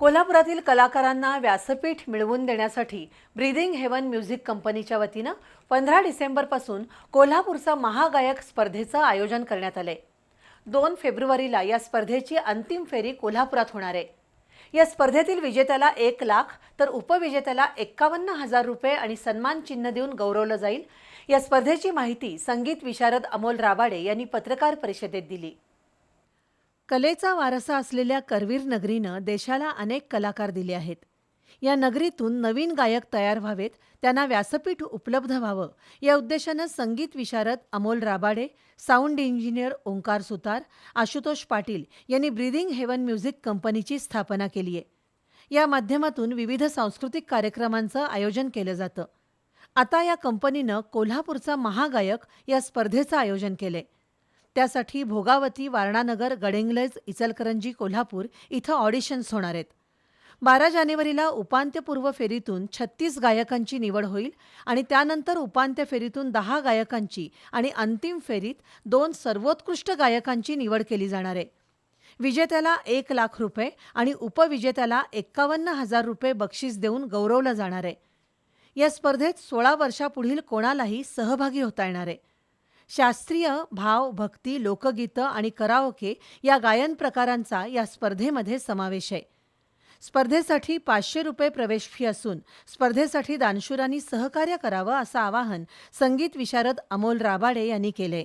कोल्हापुरातील कलाकारांना व्यासपीठ मिळवून देण्यासाठी ब्रीदिंग हेवन म्युझिक कंपनीच्या वतीनं पंधरा डिसेंबरपासून कोल्हापूरचा महागायक स्पर्धेचं आयोजन करण्यात आलंय. दोन फेब्रुवारीला या स्पर्धेची अंतिम फेरी कोल्हापुरात होणार आहे. या स्पर्धेतील विजेत्याला एक लाख तर उपविजेत्याला एक्कावन्न हजार रुपये आणि सन्मान चिन्ह देऊन गौरवलं जाईल. या स्पर्धेची माहिती संगीत विशारद अमोल राबाडे यांनी पत्रकार परिषदेत दिली. कलेचा वारसा असलेल्या करवीर नगरीनं देशाला अनेक कलाकार दिले आहेत. या नगरीतून नवीन गायक तयार व्हावेत त्यांना व्यासपीठ उपलब्ध व्हावं या उद्देशानं संगीत विशारद अमोल राबाडे साऊंड इंजिनियर ओंकार सुतार आशुतोष पाटील यांनी ब्रीदिंग हेवन म्युझिक कंपनीची स्थापना केली आहे. या माध्यमातून विविध सांस्कृतिक कार्यक्रमांचं आयोजन केलं जातं. आता या कंपनीनं कोल्हापूरचा महागायक या स्पर्धेचं आयोजन केलंय. त्यासाठी भोगावती वारणानगर गडेंग्लज इचलकरंजी कोल्हापूर इथं ऑडिशन्स होणार आहेत. बारा जानेवारीला उपांत्यपूर्व फेरीतून छत्तीस गायकांची निवड होईल आणि त्यानंतर उपांत्य फेरीतून दहा गायकांची आणि अंतिम फेरीत दोन सर्वोत्कृष्ट गायकांची निवड केली जाणार आहे. विजेत्याला एक लाख रुपये आणि उपविजेत्याला एक्कावन्न हजार रुपये बक्षीस देऊन गौरवलं जाणार आहे. या स्पर्धेत सोळा वर्षापुढील कोणालाही सहभागी होता येणार आहे. शास्त्रीय भाव भक्ती लोकगीतं आणि कराओके या गायन प्रकारांचा या स्पर्धेमध्ये समावेश आहे. स्पर्धेसाठी पाचशे रुपये प्रवेश फी असून स्पर्धेसाठी दानशुरांनी सहकार्य करावं असं आवाहन संगीत विशारद अमोल राबाडे यांनी केले